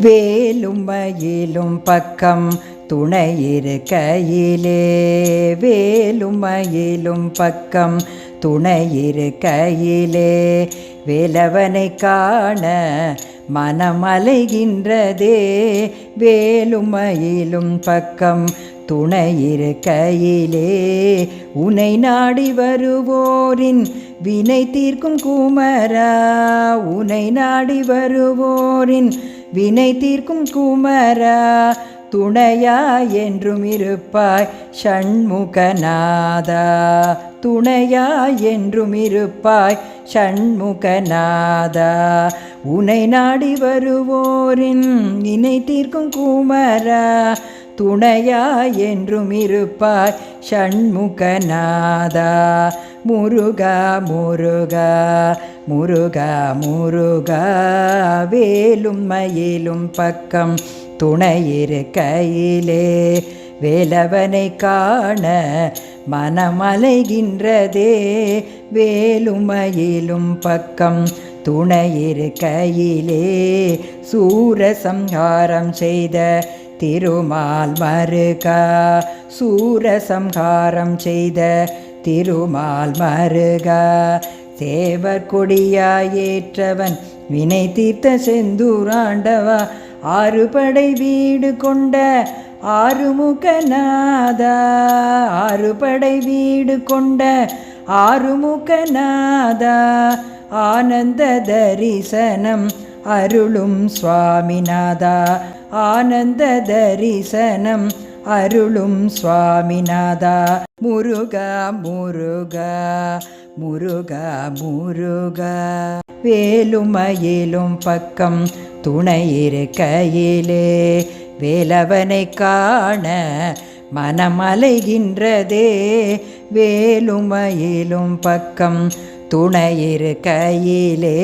வேலும் மயிலும் பக்கம் துணை இருக்கையிலே. வேலும் மயிலும் பக்கம் துணை இருக்கையிலே. வேலவனை காண மனமலைகின்றதே. வேலும் மயிலும் பக்கம் துணை இருக்கையிலே. உனை நாடி வருவோரின் வினை தீர்க்கும் குமரா. உனை நாடி வருவோரின் வினை தீர்க்கும் குமரா. துணையா என்றும் இருப்பாய் ஷண்முகநாதா துணையா என்றும் இருப்பாய் ஷண்முகநாதா உனை நாடி வருவோரின் இணை தீர்க்கும் குமரா. துணையா என்றும் இருப்பாய் ஷண்முகநாதா முருகா முருகா முருகா முருகா. வேலும் மயிலும் பக்கம் துணையிரு கையிலே வேலவனை காண மனமலைகின்றதே. வேலுமயிலும் பக்கம் துணையிரு கையிலே சூரசம்ஹாரம் செய்த திருமால் மருகா. சூரசம்ஹாரம் செய்த திருமால் மருகா. தேவர் கொடியாயேற்றவன் வினை தீர்த்த செந்தூராண்டவா ஆறுபடை வீடு கொண்ட ஆறுமுகநாதா. ஆறுபடை வீடு கொண்ட ஆறுமுகநாதா. ஆனந்த தரிசனம் அருளும் சுவாமிநாதா. ஆனந்த தரிசனம் அருளும் சுவாமிநாதா. முருகா முருகா முருகா முருகா. வேலும் மயிலும் பக்கம் துணையிருக்கையிலே வேலவனை காண மனமலைகின்றதே. வேலுமயிலும் பக்கம் துணையிருக்கையிலே